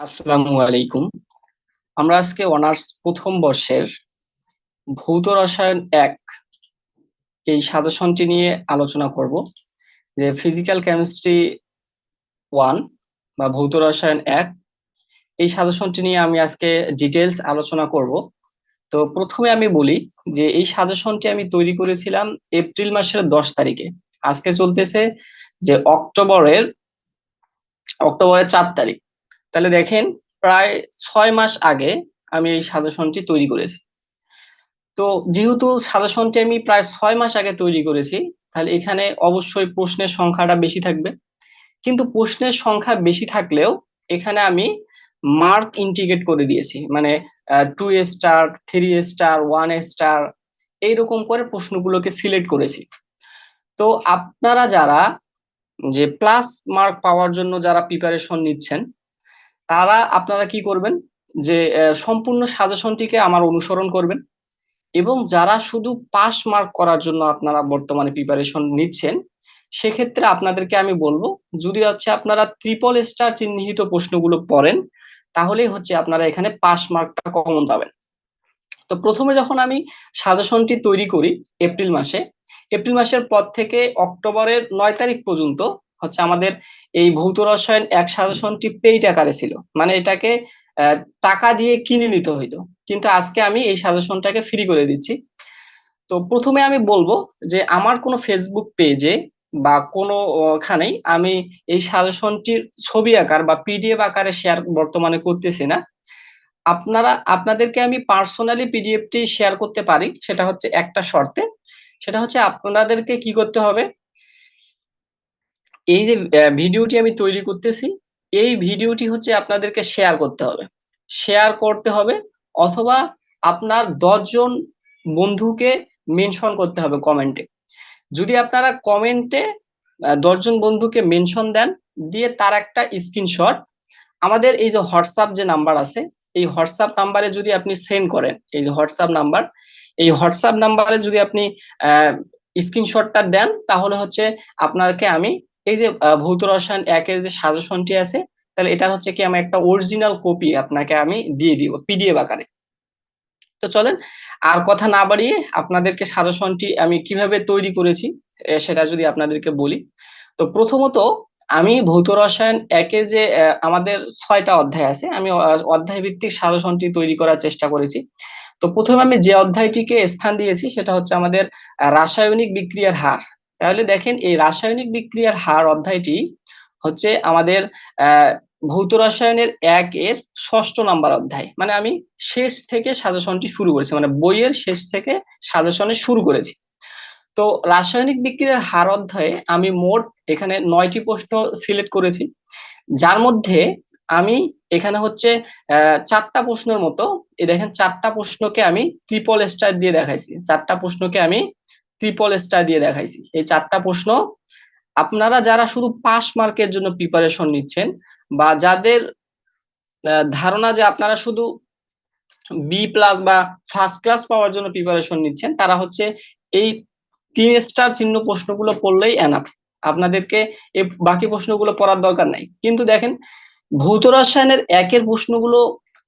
আসসালামু আলাইকুম। আমরা আজকে অনার্স প্রথম বর্ষের ভৌত রসায়ন এক এই সাজেশনটি নিয়ে আলোচনা করব, যে ফিজিক্যাল কেমিস্ট্রি ওয়ান বা ভৌত রসায়ন এক, এই সাজেশনটি নিয়ে আমি আজকে ডিটেলস আলোচনা করব। তো প্রথমে আমি বলি যে এই সাজেশনটি আমি তৈরি করেছিলাম এপ্রিল মাসের দশ তারিখে। আজকে চলতেছে যে অক্টোবরের অক্টোবরের চার তারিখ। তাহলে দেখেন, প্রায় ছয় মাস আগে আমি এই সাজেশনটি তৈরি করেছি। তো যেহেতু সাজেশনটি আমি প্রায় ছয় মাস আগে তৈরি করেছি, তাহলে এখানে অবশ্যই প্রশ্নের সংখ্যাটা বেশি থাকবে। কিন্তু প্রশ্নের সংখ্যা বেশি থাকলেও এখানে আমি মার্ক ইন্টিগ্রেট করে দিয়েছি। মানে two star three star one star এইরকম করে প্রশ্নগুলোকে সিলেক্ট করেছি। তো আপনারা যারা যে প্লাস মার্ক পাওয়ার জন্য যারা প্রিপারেশন নিচ্ছেন তারা আপনারা কি করবেন? যে সম্পূর্ণ সাজেশনটিকে আমার অনুসরণ করবেন এবং যারা শুধু পাস মার্ক করার জন্য আপনারা বর্তমানে প্রিপারেশন নিচ্ছেন, সেক্ষেত্রে আপনাদেরকে আমি বলব, যদি হচ্ছে আপনারা ট্রিপল স্টার চিহ্নিত প্রশ্নগুলো পড়েন, তাহলেই হচ্ছে আপনারা এখানে পাস মার্কটা কমন পাবেন। তো প্রথমে যখন আমি সাজেশনটি তৈরি করি, এপ্রিল মাসে, এপ্রিল মাসের পর থেকে অক্টোবরের নয় তারিখ পর্যন্ত হচ্ছে আমাদের এই ভৌত রসায়ন এক সাজেশনটি পেইড আকারে ছিল। মানে এটাকে টাকা দিয়ে কিনে নিতে হইতো। কিন্তু আজকে আমি এই সাজেশনটাকে ফ্রি করে দিচ্ছি। তো প্রথমে আমি বলব যে আমার কোনো ফেসবুক পেজে বা কোনো, ওখানেই আমি এই সাজেশনটির ছবি আকার বা পিডিএফ আকারে শেয়ার বর্তমানে করতেছি না। আপনারা, আপনাদেরকে আমি পার্সোনালি পিডিএফটি শেয়ার করতে পারি। সেটা হচ্ছে একটা শর্তে। সেটা হচ্ছে আপনাদেরকে কি করতে হবে? এই যে ভিডিওটি আমি তৈরি করতেছি, এই ভিডিওটি হচ্ছে আপনাদেরকে শেয়ার করতে হবে। শেয়ার করতে হবে অথবা আপনার দশজন বন্ধুকে মেনশন করতে হবে কমেন্টে যদি আপনারা কমেন্টে দশজন বন্ধুকে মেনশন দেন, দিয়ে তার একটা স্ক্রিনশট আমাদের এই যে হোয়াটসঅ্যাপ যে নাম্বার আছে, এই হোয়াটসঅ্যাপ নাম্বারে যদি আপনি সেন্ড করেন, এই যে হোয়াটসঅ্যাপ নাম্বার এই হোয়াটসঅ্যাপ নাম্বারে যদি আপনি স্ক্রিনশটটা দেন, তাহলে হচ্ছে আপনাকে আমি এই যে ভৌত রসায়ন একের যে সাজেশনটি আছে, তাহলে এটা হচ্ছে কি আমি একটা অরিজিনাল কপি আপনাকে আমি দিয়ে দিব পিডিএফ আকারে। তো চলেন, আর কথা না বাড়িয়ে আপনাদেরকে সাজেশনটি আমি কীভাবে তৈরি করেছি সেটা যদি আপনাদেরকে বলি। তো প্রথমত, আমি ভৌত রসায়ন একে যে আমাদের ছয়টা অধ্যায় আছে, আমি অধ্যায় ভিত্তিক সাজেশনটি তৈরি করার চেষ্টা করেছি। তো প্রথমে আমি যে অধ্যায়টিকে স্থান দিয়েছি, সেটা হচ্ছে আমাদের রাসায়নিক বিক্রিয়ার হার। তাহলে দেখেন এই রাসায়নিক বিক্রিয়ার হার অধ্যায়টি হচ্ছে আমাদের ভৌত রসায়নের এক এর ষষ্ঠ নাম্বার অধ্যায়। মানে আমি শেষ থেকে সাজেশনটি শুরু করেছি মানে বইয়ের শেষ থেকে সাজেশনে শুরু করেছি। তো রাসায়নিক বিক্রিয়ার হার অধ্যায়ে আমি মোট এখানে নয়টি প্রশ্ন সিলেক্ট করেছি, যার মধ্যে আমি এখানে হচ্ছে চারটা প্রশ্নের মতো, এই দেখেন চারটা প্রশ্নকে আমি ট্রিপল স্টার দিয়ে দেখাইছি। চারটা প্রশ্নকে আমি ট্রিপল স্টার দিয়ে দেখাইছি। এই চারটা প্রশ্ন, আপনারা যারা শুধু পাস মার্কের জন্য প্রিপারেশন নিচ্ছেন বা যাদের ধারণা যে আপনারা শুধু বি প্লাস বা ফার্স্ট ক্লাস পাওয়ার জন্য প্রিপারেশন নিচ্ছেন, তারা হচ্ছে এই তিন স্টার চিহ্ন প্রশ্নগুলো পড়লেই এনাফ আপনাদেরকে এই বাকি প্রশ্নগুলো পড়ার দরকার নাই। কিন্তু দেখেন, ভৌত রসায়নের একের প্রশ্নগুলো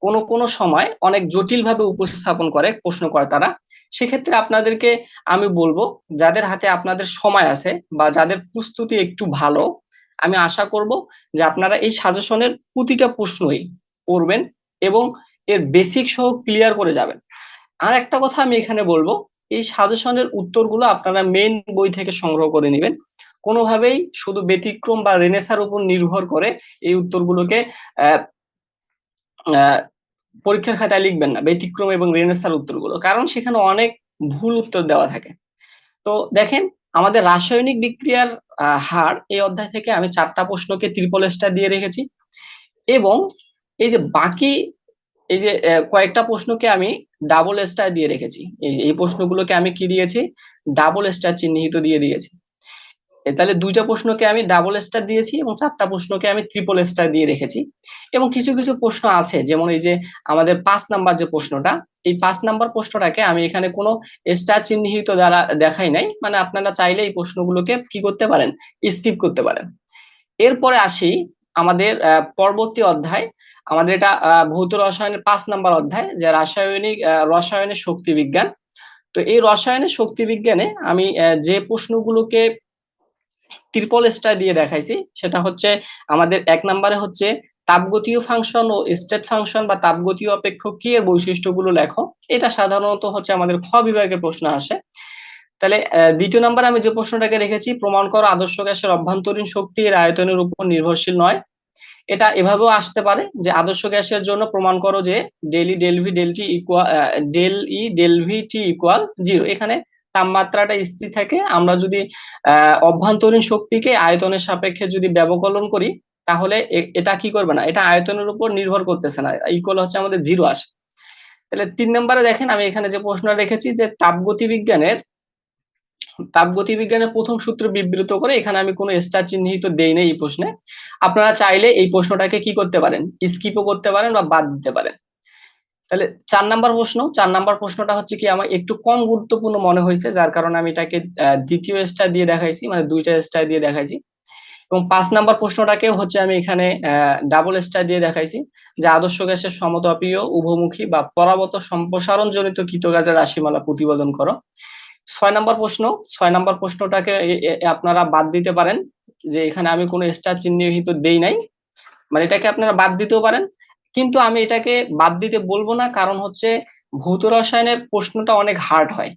কোনো কোনো সময় অনেক জটিলভাবে উপস্থাপন করে প্রশ্ন করে তারা। সেক্ষেত্রে আপনাদেরকে আমি বলব, যাদের হাতে আপনাদের সময় আছে বা যাদের প্রস্তুতি একটু ভালো, আমি আশা করব যে আপনারা এই সাজেশনের প্রতিটা প্রশ্নই পড়বেন এবং এর বেসিক সহ ক্লিয়ার করে যাবেন। আর একটা কথা আমি এখানে বলব, এই সাজেশনের উত্তরগুলো আপনারা মেন বই থেকে সংগ্রহ করে নেবেন। কোনোভাবেই শুধু ব্যতিক্রম বা রেনেসার উপর নির্ভর করে এই উত্তরগুলোকে পরীক্ষার খাতায় লিখবেন না, ব্যতিক্রম এবং রেনেসার উত্তরগুলো, কারণ সেখানে অনেক ভুল উত্তর দেওয়া থাকে। তো দেখেন, আমাদের রাসায়নিক বিক্রিয়ার হার এই অধ্যায় থেকে আমি চারটা প্রশ্নকে ত্রিপল স্টার দিয়ে রেখেছি। এবং এই যে বাকি, এই যে কয়েকটা প্রশ্নকে আমি ডাবল স্টার দিয়ে রেখেছি। এই প্রশ্নগুলোকে আমি কি দিয়েছি? ডাবল স্টার চিহ্নিত দিয়ে দিয়েছি। তাহলে দুইটা প্রশ্নকে আমি ডাবল স্টার দিয়েছি এবং চারটা প্রশ্নকে আমি ট্রিপল স্টার দিয়ে রেখেছি। এবং কিছু কিছু প্রশ্ন আছে, যেমন এই যে আমাদের পাঁচ নাম্বার যে প্রশ্নটা, এই পাঁচ নাম্বার প্রশ্নটাকে আমি এখানে কোনো স্টার চিহ্নিত দ্বারা দেখাই নাই মানে আপনারা চাইলে এই প্রশ্নগুলোকে কি করতে পারেন স্কিপ করতে পারেন। এরপরে আসি আমাদের পরবর্তী অধ্যায়, আমাদের এটা ভৌত রসায়নের পাঁচ নাম্বার অধ্যায়, যে রাসায়নিক রসায়নের শক্তি বিজ্ঞান। তো এই রসায়নের শক্তি বিজ্ঞানে আমি যে প্রশ্নগুলোকে ত্রিপল স্টার দিয়ে দেখাইছি। সেটা হচ্ছে আমাদের এক নম্বরে হচ্ছে তাপগতীয় ফাংশন ও স্টেট ফাংশন বা তাপগতীয় অপেক্ষক কি এর বৈশিষ্ট্যগুলো লেখো। এটা সাধারণত হচ্ছে আমাদের খ বিভাগের প্রশ্ন আসে। তাহলে দ্বিতীয় নম্বরে আমি যে প্রশ্নটাকে রেখেছি, প্রমাণ করো আদর্শ গ্যাসের অভ্যন্তরীণ শক্তি এর আয়তনের উপর নির্ভরশীল নয়। এটা এভাবেও আসতে পারে যে আদর্শ গ্যাসের জন্য প্রমাণ করো যে del E del V del T equal del E del V T equal zero এখানে তাপমাত্রাটা স্থির থাকে, আমরা যদি অভ্যন্তরীণ শক্তিকে আয়তনের সাপেক্ষে যদি ব্যবকলন করি, তাহলে এটা কি করবে না? এটা আয়তনের উপর নির্ভর করতেছে না ইকুয়াল হচ্ছে আমাদের জিরো আসে। তাহলে তিন নম্বরে দেখেন, আমি এখানে যে প্রশ্ন রেখেছি যে তাপগতি বিজ্ঞানের তাপগতি বিজ্ঞানের প্রথম সূত্র বিবৃত করে এখানে আমি কোনো স্টার চিহ্নিত দেই নাই এই প্রশ্নে। আপনারা চাইলে এই প্রশ্নটাকে কি করতে পারেন? স্কিপও করতে পারেন বা বাদ দিতে পারেন। তাহলে চার নাম্বার প্রশ্ন, চার নাম্বার প্রশ্নটা হচ্ছে কি, আমার একটু কম গুরুত্বপূর্ণ মনে হয়েছে, যার কারণে আমি এটাকে দ্বিতীয় স্টার দিয়ে দেখাইছি মানে দুইটা স্টার দিয়ে দেখাইছি। এবং পাঁচ নাম্বার প্রশ্নটাকে হচ্ছে আমি এখানে ডাবল স্টার দিয়ে দেখাইছি, যে আদর্শ গ্যাসের সমতাপীয় উভমুখী বা পরাবত সম্প্রসারণ জনিত কৃতগাজের রাশিমালা প্রতিবেদন করো। ছয় নাম্বার প্রশ্ন, ছয় নাম্বার প্রশ্নটাকে আপনারা বাদ দিতে পারেন, যে এখানে আমি কোনো স্টার চিহ্নিত দেই নাই মানে এটাকে আপনারা বাদ দিতেও পারেন। কিন্তু আমি এটাকে বাদ দিতে বলব না, কারণ হচ্ছে ভৌত রসায়নের প্রশ্নটা অনেক হার্ড হয়।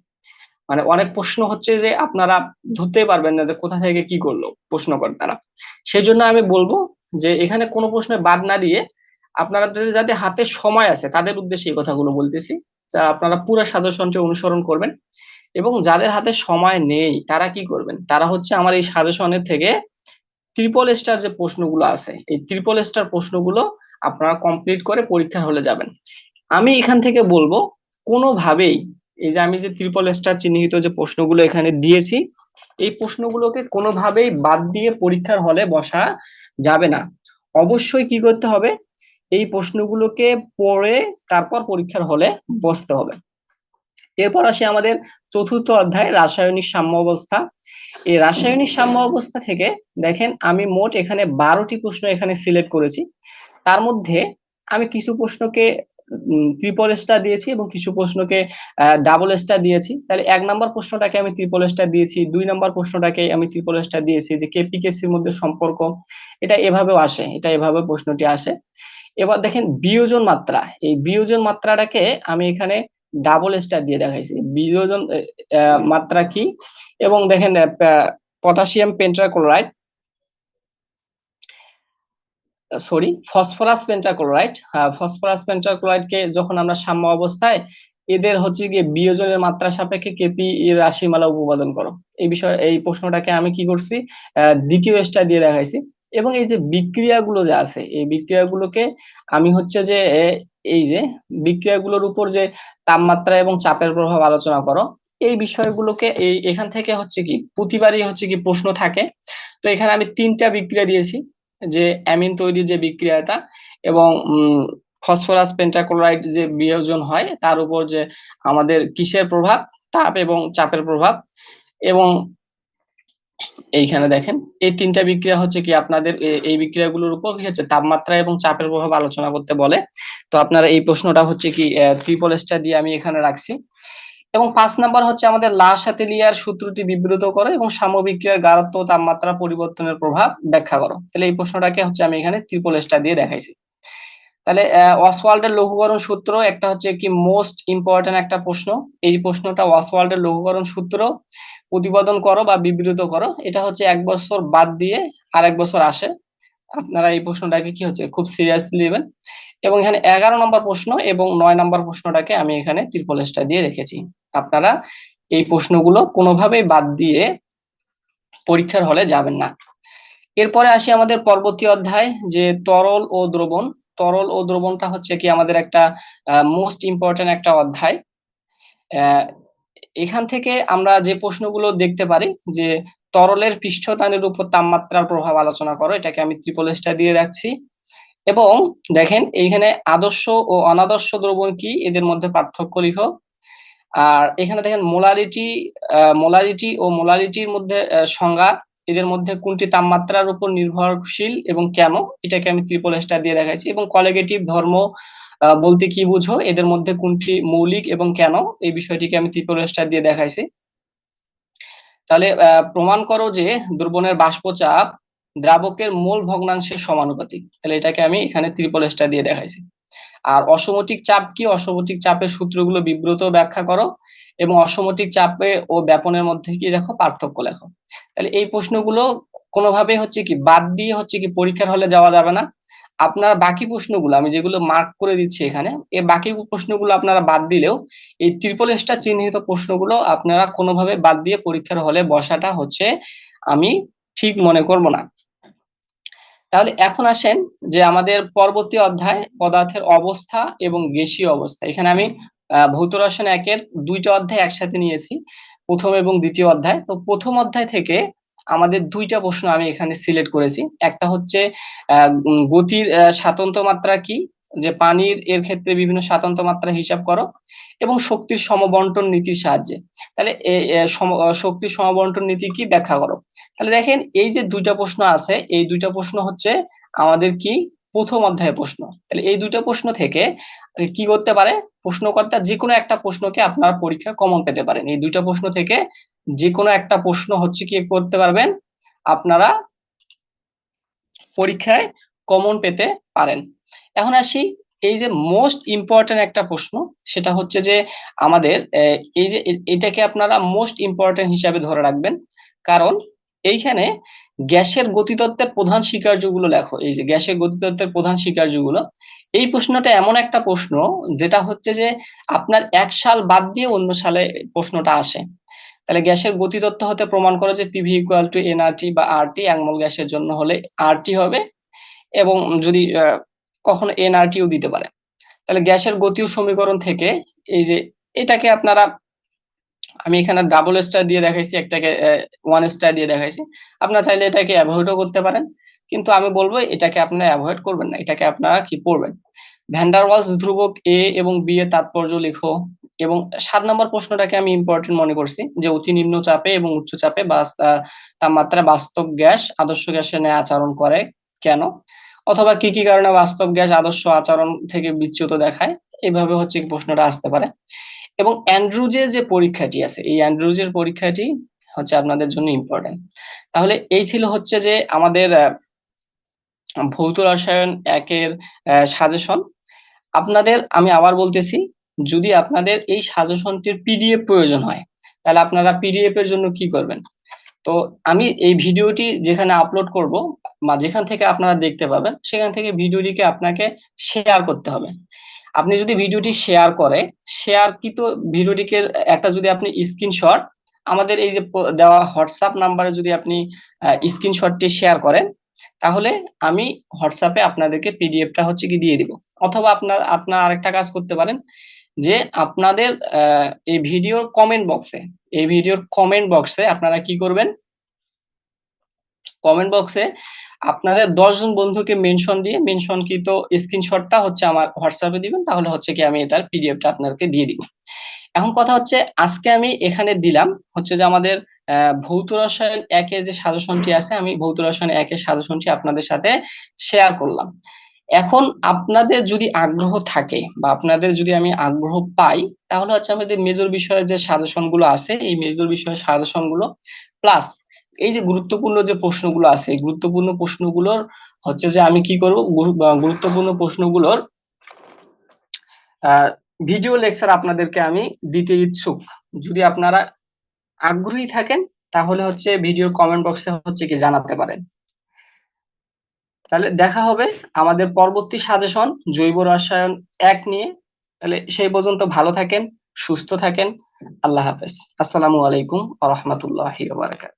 মানে অনেক প্রশ্ন হচ্ছে যে আপনারা ধরতেই পারবেন না যে কোথা থেকে কি করল প্রশ্নকর্তারা। সেই জন্য আমি বলব যে এখানে কোনো প্রশ্নে বাদ না দিয়ে আপনারা যাতে হাতে সময় আছে, তাদের উদ্দেশ্যে এই কথাগুলো বলতেছি। যা আপনারা পুরো সাজেশনটি অনুসরণ করবেন এবং যাদের হাতে সময় নেই, তারা কি করবেন? তারা হচ্ছে আমার এই সাজেশনের থেকে ট্রিপল স্টার যে প্রশ্নগুলো আছে, এই ট্রিপল স্টার প্রশ্নগুলো আপনারা কমপ্লিট করে পরীক্ষার হলে যাবেন। আমি এখান থেকে বলব, কোনোভাবেই এই যে আমি যে ত্রিপল স্টার চিহ্নিত যে প্রশ্নগুলো এখানে দিয়েছি, এই প্রশ্নগুলোকে কোনোভাবেই বাদ দিয়ে পরীক্ষার হলে বসা যাবে না। অবশ্যই কি করতে হবে? এই প্রশ্নগুলোকে পড়ে তারপর পরীক্ষার হলে বসতে হবে। এরপর আসি আমাদের চতুর্থ অধ্যায়, রাসায়নিক সাম্য অবস্থা। এই রাসায়নিক সাম্য অবস্থা থেকে দেখেন, আমি মোট এখানে বারোটি প্রশ্ন এখানে সিলেক্ট করেছি। তার মধ্যে আমি কিছু প্রশ্নকে ট্রিপল স্টার দিয়েছি এবং কিছু প্রশ্নকে ডাবল স্টার দিয়েছি। তাহলে এক নম্বর প্রশ্নটাকে আমি ত্রিপল স্টার দিয়েছি, দুই নম্বর প্রশ্নটাকে আমি ত্রিপল স্টার দিয়েছি যে কেপিকেসির মধ্যে সম্পর্ক, এটা এভাবেও আসে, এটা এভাবে প্রশ্নটি আসে। এবার দেখেন বিয়োজন মাত্রা, এই বিয়োজন মাত্রাটাকে আমি এখানে ডাবল স্টার দিয়ে দেখাইছি। বিয়োজন মাত্রা কি? এবং দেখেন potassium pentachloride sorry phosphorus pentachloride phosphorus pentachloride কে যখন আমরা সাম্য অবস্থায়, এদের হচ্ছে গিয়ে বিয়োজনের মাত্রা সাপেক্ষে কেপি রাশিমালা উপপাদন করো। এই বিষয়ে, এই প্রশ্নটাকে আমি কি করছি? দ্বিতীয় স্টার দিয়ে দেখাইছি। এবং এই যে বিক্রিয়াগুলো যে আছে, এই বিক্রিয়াগুলোকে আমি হচ্ছে যে এই যে বিক্রিয়াগুলোর উপর যে তাপমাত্রা এবং চাপের প্রভাব আলোচনা করো, এই বিষয়গুলোকে এই, এখান থেকে হচ্ছে কি, প্রতিবারই হচ্ছে কি প্রশ্ন থাকে। তো এখানে আমি তিনটা বিক্রিয়া দিয়েছি। যে অ্যামিন তৈরি যে বিক্রিয়াটা এবং ফসফরাস পেন্টাক্লোরাইড যে বিয়োজন হয়, তার উপর যে আমাদের কিসের প্রভাব? তাপ এবং চাপের প্রভাব। এবং এইখানে দেখেন, এই তিনটা বিক্রিয়া হচ্ছে কি আপনাদের এই বিক্রিয়াগুলোর উপর কি হচ্ছে? তাপমাত্রা এবং চাপের প্রভাব আলোচনা করতে বলে। তো আপনারা এই প্রশ্নটা হচ্ছে কি ট্রিপল স্টার দিয়ে আমি এখানে রাখছি। এবং পাঁচ নাম্বার হচ্ছে আমাদের লাশ লিয়ার সূত্রটি বিবৃত করো এবং সামবিক্রিয়ার গাঢ়ত্ব ও তাপমাত্রা পরিবর্তনের প্রভাব ব্যাখ্যা করো। তাহলে এই প্রশ্নটাকে হচ্ছে আমি এখানে ট্রিপল স্টার দিয়ে দেখাইছি। তাহলে ওয়াসওয়াল্ডের লঘুকরণ সূত্র একটা হচ্ছে কি মোস্ট ইম্পর্টেন্ট একটা প্রশ্ন। এই প্রশ্নটা ওয়াসওয়াল্ডের লঘুকরণ সূত্র প্রতিপাদন করো বা বিবৃত করো। এটা হচ্ছে এক বছর বাদ দিয়ে আর এক বছর আসে। আপনারা এই প্রশ্নটাকে কি হচ্ছে? খুব সিরিয়াসলি নেবেন। এবং এখানে এগারো নম্বর প্রশ্ন এবং নয় নম্বর প্রশ্নটাকে আমি এখানে ত্রিপল স্টার দিয়ে রেখেছি। আপনারা এই প্রশ্নগুলো কোনোভাবেই বাদ দিয়ে পরীক্ষার হলে যাবেন না। এরপরে আসি আমাদের পরবর্তী অধ্যায়, যে তরল ও দ্রবণ। তরল ও দ্রবণটা হচ্ছে কি আমাদের একটা মোস্ট ইম্পর্টেন্ট একটা অধ্যায়। এখান থেকে আমরা যে প্রশ্নগুলো দেখতে পারি, যে তরলের পৃষ্ঠতানের উপর তাপমাত্রার প্রভাব আলোচনা করো, এটাকে আমি ত্রিপল স্টার দিয়ে রাখছি। এবং দেখেন, এইখানে আদর্শ ও অনাদর্শ দ্রবণ কি? এদের মধ্যে পার্থক্য লিখো। আর এখানে দেখেন মোলারিটি মোলারিটি ও মোলারিটির মধ্যে সংজ্ঞা, এদের মধ্যে কোনটি তাপমাত্রার উপর নির্ভরশীল এবং কেন? এটাকে আমি ত্রিপল স্টার দিয়ে দেখাইছি এবং কলেগেটিভ ধর্ম বলতে কি বুঝো? এদের মধ্যে কোনটি মৌলিক এবং কেন? এই বিষয়টিকে আমি ত্রিপল স্টার দিয়ে দেখাইছি। তাহলে প্রমাণ করো যে দ্রবণের বাষ্পচাপ দ্রাবকের মূল ভগ্নাংশের সমানুপাতিক। তাহলে এটাকে আমি এখানে ত্রিপল স্টার দিয়ে দেখাইছি। আর অসমতিক চাপ কি? অসমতিক চাপের সূত্রগুলো বিব্রত ব্যাখ্যা করো এবং অসমতিক চাপে ও ব্যাপনের মধ্যে কি দেখো পার্থক্য লেখো। তাহলে এই প্রশ্নগুলো কোনোভাবে হচ্ছে কি বাদ দিয়ে হচ্ছে কি পরীক্ষার হলে যাওয়া যাবে না। আপনারা বাকি প্রশ্নগুলো, আমি যেগুলো মার্ক করে দিচ্ছি এখানে এই বাকি প্রশ্নগুলো আপনারা বাদ দিলেও এই ত্রিপল স্টার চিহ্নিত প্রশ্নগুলো আপনারা কোনোভাবে বাদ দিয়ে পরীক্ষার হলে বসাটা হচ্ছে আমি ঠিক মনে করব না। তাহলে এখন আসেন যে আমাদের পরবর্তী অধ্যায়, পদার্থের অবস্থা এবং গ্যাসীয় অবস্থা। এখানে আমি ভৌত রসায়ন একের দুইটা অধ্যায় একসাথে নিয়েছি, প্রথম এবং দ্বিতীয় অধ্যায়। তো প্রথম অধ্যায় থেকে আমাদের দুইটা প্রশ্ন আমি এখানে সিলেক্ট করেছি। একটা হচ্ছে গতির স্বাতন্ত্র মাত্রা কি? যে পানির এর ক্ষেত্রে বিভিন্ন স্বাতন্ত্র মাত্রা হিসাব করো এবং শক্তির সমবন্টন নীতির সাহায্যে। তাহলে শক্তির সমবন্টন নীতি কি? ব্যাখ্যা করো। তাহলে দেখেন, এই যে দুইটা প্রশ্ন আছে, এই দুইটা প্রশ্ন হচ্ছে আমাদের কি? প্রথম অধ্যায়ের প্রশ্ন। তাহলে এই দুইটা প্রশ্ন থেকে কি করতে পারে? প্রশ্নকর্তা যে কোনো একটা প্রশ্নকে আপনার পরীক্ষা কমন পেতে পারেন। এই দুইটা প্রশ্ন থেকে যে কোনো একটা প্রশ্ন হচ্ছে কি করতে পারবেন? আপনারা পরীক্ষায় কমন পেতে পারেন। এখন আসি, এই যে মোস্ট ইম্পর্টেন্ট একটা প্রশ্ন, সেটা হচ্ছে যে আমাদের এই যে এটাকে আপনারা মোস্ট ইম্পর্টেন্ট হিসাবে ধরে রাখবেন। কারণ এইখানে গ্যাসের গতিতত্ত্বের প্রধান স্বীকার্যগুলো লেখো। এই যে গ্যাসের গতিতত্ত্বের প্রধান স্বীকার্যগুলো। এই প্রশ্নটা এমন একটা প্রশ্ন, যেটা হচ্ছে যে আপনার এক সাল বাদ দিয়ে অন্য সালে প্রশ্নটা আসে। তাহলে গ্যাসের গতিতত্ত্ব হতে প্রমাণ করে যে P V equal to N R T বা আরটি একমল গ্যাসের জন্য হলে আরটি হবে এবং যদি কখনো এনআরটিও দিতে পারে। তাহলে গ্যাসের গতীয় সমীকরণ থেকে এই যে এটাকে আপনারা, আমি এখানে ডাবল স্টার দিয়ে দেখাইছি, একটাকে ওয়ান স্টার দিয়ে দেখাইছি। আপনারা চাইলে এটাকে অ্যাভয়েডও করতে পারেন, কিন্তু আমি বলব এটাকে আপনারা অ্যাভয়েড করবেন না, এটাকে আপনারা কি পড়বেন ভ্যান্ডারওয়ালস ধ্রুবক এ এবং বি এর তাৎপর্য লিখো এবং সাত নম্বর প্রশ্নটাকে আমি ইম্পর্টেন্ট মনে করছি, যে অতি নিম্ন চাপে এবং উচ্চ চাপে তাপমাত্রা বাস্তব গ্যাস আদর্শ গ্যাসের ন্যায় আচরণ করে কেন? অথবা কি কি কারণে বাস্তব গ্যাস আদর্শ আচরণ থেকে বিচ্যুত দেখায়? এইভাবে হচ্ছে প্রশ্নটা আসতে পারে। এবং অ্যান্ড্রুজের যে পরীক্ষাটি আছে, এই অ্যান্ড্রুজের পরীক্ষাটি হচ্ছে আপনাদের জন্য ইম্পর্টেন্ট তাহলে এই ছিল হচ্ছে যে আমাদের ভৌত রসায়ন একের সাজেশন আপনাদের, আমি আবার বলতেছি যদি আপনাদের এই সাজেশনটির পিডিএফ প্রয়োজন হয়, তাহলে আপনারা পিডিএফ এর জন্য কি করবেন? তো আমি এই ভিডিওটি যেখানে আপলোড করব, বা যেখান থেকে আপনারা দেখতে পাবেন, সেখান থেকে ভিডিওটিকে আপনাকে শেয়ার করতে হবে। আপনি যদি ভিডিওটি শেয়ার করে শেয়ার কি তো ভিডিওটিকে একটা যদি আপনি স্ক্রিনশট আমাদের এই যে দেওয়া হোয়াটসঅ্যাপ নাম্বারে যদি আপনি স্ক্রিনশটটি শেয়ার করেন, তাহলে আমি হোয়াটসঅ্যাপে আপনাদেরকে পিডিএফটা হচ্ছে কি দিয়ে দিব। অথবা আপনার আপনার আরেকটা কাজ করতে পারেন যে আপনাদের এই ভিডিওর কমেন্ট বক্সে এই ভিডিওর কমেন্ট বক্সে আপনারা কি করবেন? কমেন্ট বক্সে আপনাদের দশজন বন্ধুকে মেনশন দিয়ে মেনশনকৃত স্ক্রিনশটটা হচ্ছে আমার হোয়াটসঅ্যাপে দিবেন, তাহলে হচ্ছে কি আমি এটার পিডিএফটা আপনাদেরকে দিয়ে দিব। এখন কথা হচ্ছে, আজকে আমি এখানে দিলাম হচ্ছে যে আমাদের ভৌত রসায়ন একে যে সাজেশনটি আছে, আমি ভৌত রসায়ন একের সাজেশনটি আপনাদের সাথে শেয়ার করলাম। এখন আপনাদের যদি আগ্রহ থাকে বা আপনাদের যদি আমি আগ্রহ পাই, তাহলে হচ্ছে আমাদের মেজর বিষয়ে যে সাজেশনগুলো আছে, এই মেজর বিষয়ের সাজেশনগুলো প্লাস এই যে গুরুত্বপূর্ণ যে প্রশ্নগুলো আছে, এই গুরুত্বপূর্ণ প্রশ্নগুলোর হচ্ছে যে আমি কি করব? গুরুত্বপূর্ণ প্রশ্নগুলোর ভিডিও লেকচার আপনাদেরকে আমি দিতে ইচ্ছুক। যদি আপনারা আগ্রহী থাকেন, তাহলে হচ্ছে ভিডিও কমেন্ট বক্সে হচ্ছে কি জানাতে পারেন। তাহলে দেখা হবে। আমাদের পরবর্তী সাজেশন জৈব রসায়ন এক নিয়ে। তাহলে সেই পর্যন্ত ভালো থাকেন, সুস্থ থাকেন। আল্লাহ হাফেজ। আসসালামু আলাইকুম আ রহমতুল্লাহ বারাকাত